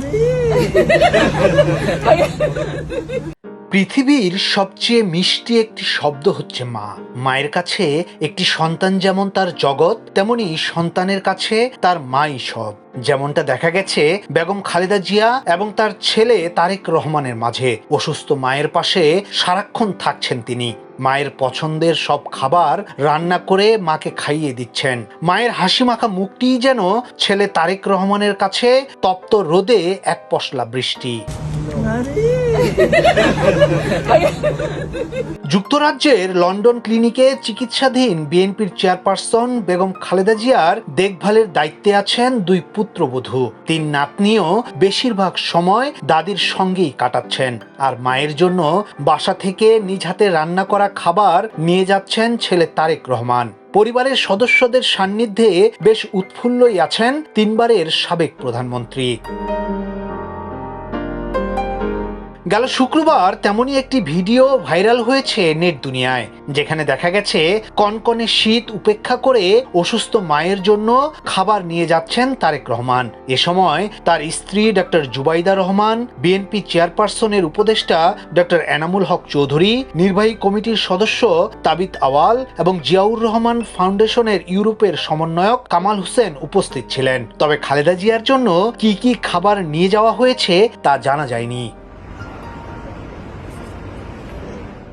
잘해. পৃথিবীর সবচেয়ে মিষ্টি একটি শব্দ হচ্ছে মা। মায়ের কাছে একটি সন্তান যেমন তার জগৎ, তেমনি সন্তানের কাছে তার মাই সব। যেমনটা দেখা গেছে বেগম খালেদা জিয়া এবং তার ছেলে তারেক রহমানের মাঝে। অসুস্থ মায়ের পাশে সারাক্ষণ থাকছেন তিনি। মায়ের পছন্দের সব খাবার রান্না করে মাকে খাইয়ে দিচ্ছেন। মায়ের হাসি মাখা মুখটিই যেন ছেলে তারেক রহমানের কাছে তপ্ত রোদে এক পশলা বৃষ্টি। যুক্তরাজ্যের লন্ডন ক্লিনিকে চিকিৎসাধীন বিএনপির চেয়ারপারসন বেগম খালেদা জিয়ার দেখভালের দায়িত্বে আছেন দুই পুত্রবধূ। তিন নাতনিও বেশিরভাগ সময় দাদির সঙ্গেই কাটাচ্ছেন আর মায়ের জন্য বাসা থেকে নিজ হাতে রান্না করা খাবার নিয়ে যাচ্ছেন ছেলে তারেক রহমান। পরিবারের সদস্যদের সান্নিধ্যে বেশ উৎফুল্লই আছেন তিনবারের সাবেক প্রধানমন্ত্রী। গেল শুক্রবার তেমনই একটি ভিডিও ভাইরাল হয়েছে নেট দুনিয়ায়, যেখানে দেখা গেছে কনকনে শীত উপেক্ষা করে অসুস্থ মায়ের জন্য খাবার নিয়ে যাচ্ছেন তারেক রহমান। এ সময় তার স্ত্রী ডক্টর জুবাইদা রহমান, বিএনপি চেয়ারপারসনের উপদেষ্টা ডক্টর এনামুল হক চৌধুরী, নির্বাহী কমিটির সদস্য তাবিত আওয়াল এবং জিয়াউর রহমান ফাউন্ডেশনের ইউরোপের সমন্বয়ক কামাল হোসেন উপস্থিত ছিলেন। তবে খালেদা জিয়ার জন্য কি কি খাবার নিয়ে যাওয়া হয়েছে তা জানা যায়নি।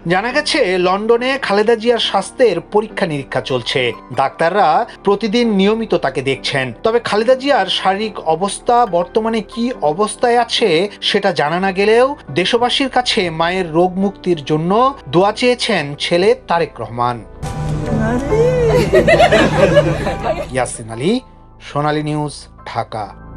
জানা গেছে লন্ডনে খালেদা জিয়ার স্বাস্থ্যের পরীক্ষা নিরীক্ষা চলছে। ডাক্তাররা প্রতিদিন নিয়মিত তাকে দেখছেন। তবে খালেদা জিয়ার শারীরিক অবস্থা বর্তমানে কি অবস্থায় আছে সেটা জানা না গেলেও দেশবাসীর কাছে মায়ের রোগ মুক্তির জন্য দোয়া চেয়েছেন ছেলে তারেক রহমান। ইয়াসিন আলী সোনালী নিউজ ঢাকা।